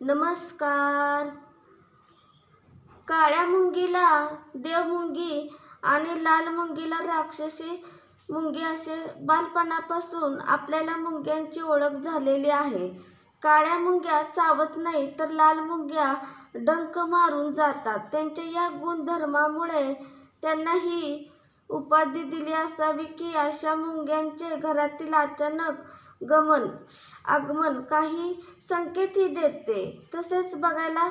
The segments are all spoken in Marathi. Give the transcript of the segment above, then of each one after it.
नमस्कार. काळ्या मुंगीला देवमुंगी आणि लाल मुंगीला राक्षसी मुंगी असे बालपणापासून आपल्याला मुंग्यांची ओळख झालेली आहे. काळ्या मुंग्या चावत नाही तर लाल मुंग्या डंक मारून जातात. त्यांच्या या गुणधर्मामुळे त्यांना ही उपाधी दिली असावी की अशा मुंग्यांचे घरातील अचानक गमन आगमन काही संकेतही देते. तसेच बघायला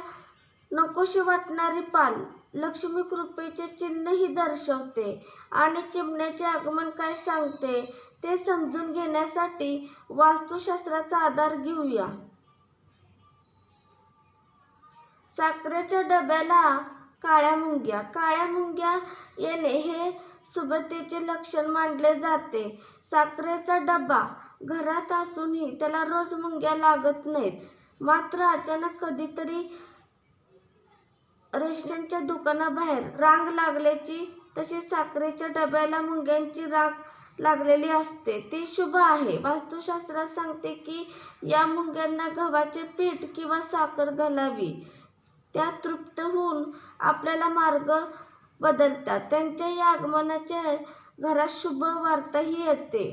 नकोशी वाटणारी पाल लक्ष्मी कृपेचे चिन्हही दर्शवते आणि चिमण्याचे आगमन काय सांगते ते समजून घेण्यासाठी वास्तुशास्त्राचा आधार घेऊया. साखरेच्या डब्याला काळ्या मुंग्या काळ्या मुंग्या येणे हे सुबत्तेचे लक्षण मानले जाते. साखरेचा डबा घरात असूनही त्याला रोज मुंग्या लागत नाहीत. मात्र अचानक कधीतरी रेशनच्या दुकानाबाहेर रांग लागल्याची तसेच साखरेच्या डब्याला मुंग्यांची राग लागलेली असते. ती शुभ आहे. वास्तुशास्त्रात सांगते की या मुंग्यांना गव्हाचे पीठ किंवा साखर घालावी. त्या तृप्त होऊन आपल्याला मार्ग बदलतात. त्यांच्या या आगमनाच्या घरात शुभ वार्ताही येते.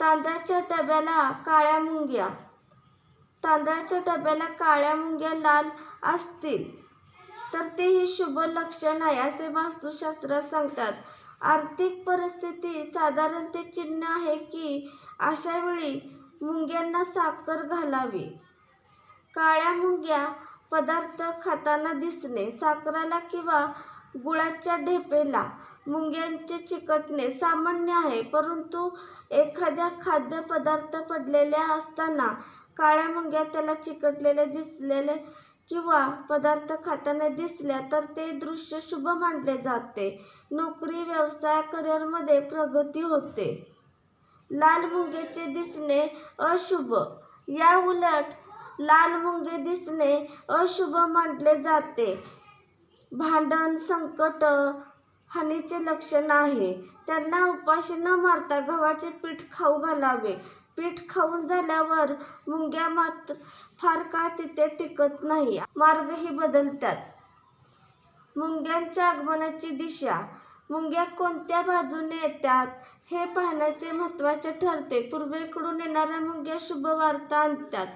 तांदळाच्या डब्याला काळ्या मुंग्या. तांदळाच्या डब्याला काळ्या मुंग्या लाल असतील तर तेही शुभ लक्षण आहे असे वास्तुशास्त्रात सांगतात. आर्थिक परिस्थिती साधारण ते चिन्ह आहे की अशा वेळी मुंग्यांना साखर घालावी. काळ्या मुंग्या पदार्थ खाताना दिसणे साखराला किंवा गुळाच्या ढेपेला मुंग्यांचे चिकटणे सामान्य आहे परंतु एखाद्या खाद्यपदार्थ पडलेल्या असताना काळ्या मुंग्या त्याला चिकटलेले दिसलेले किंवा पदार्थ खाताना दिसल्या तर ते दृश्य शुभ मानले जाते. नोकरी व्यवसाय करिअरमध्ये प्रगती होते. लाल मुंग्याचे दिसणे अशुभ. या उलट लाल मुंगे दिसणे अशुभ मानले जाते. भांडण संकट हानीचे लक्षण आहे. त्यांना उपाशी न मारता गव्हाचे पीठ खाऊ घालावे. पीठ खाऊन झाल्यावर मुंग्या मात्र फार काळ तिथे टिकत नाही. मार्गही बदलतात. मुंग्यांच्या आगमनाची दिशा. मुंग्या कोणत्या बाजूने येतात हे पाहण्याचे महत्त्वाचे ठरते. पूर्वेकडून येणाऱ्या मुंग्या शुभ वार्ता आणतात.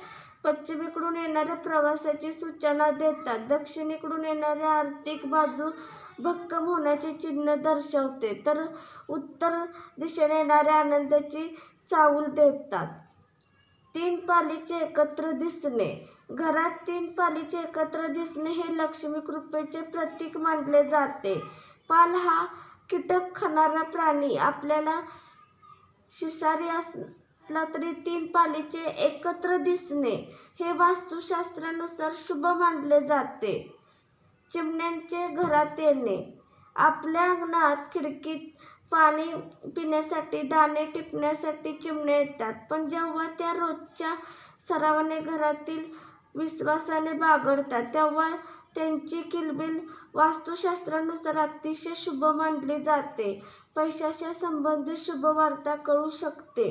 पश्चिमेकडून येणाऱ्या प्रवासाची सूचना देतात. दक्षिणेकडून येणाऱ्या आर्थिक बाजू भक्कम होण्याचे चिन्ह दर्शवते. तर उत्तर दिशेने येणाऱ्या आनंदाची चाहूल देतात. तीन पालीचे एकत्र दिसणे. घरात तीन पालीचे एकत्र दिसणे हे लक्ष्मी कृपेचे प्रतीक मानले जाते. पाल हा कीटक खाणारा प्राणी. आपल्याला शिसारी असला तरी तीन पालीचे एकत्र दिसणे हे वास्तुशास्त्रानुसार शुभ मानले जाते. चिमण्यांचे घरात येणे. आपल्या अंगणात खिडकीत पाणी पिण्यासाठी दाणे टिपण्यासाठी चिमण्या येतात. पण जेव्हा त्या रोजच्या सरावाने घरातील विश्वासाने बागडतात तेव्हा त्यांची किलबिल वास्तुशास्त्रानुसार अतिशय शुभ मानली जाते. पैशाच्या संबंधित शुभ वार्ता कळू शकते.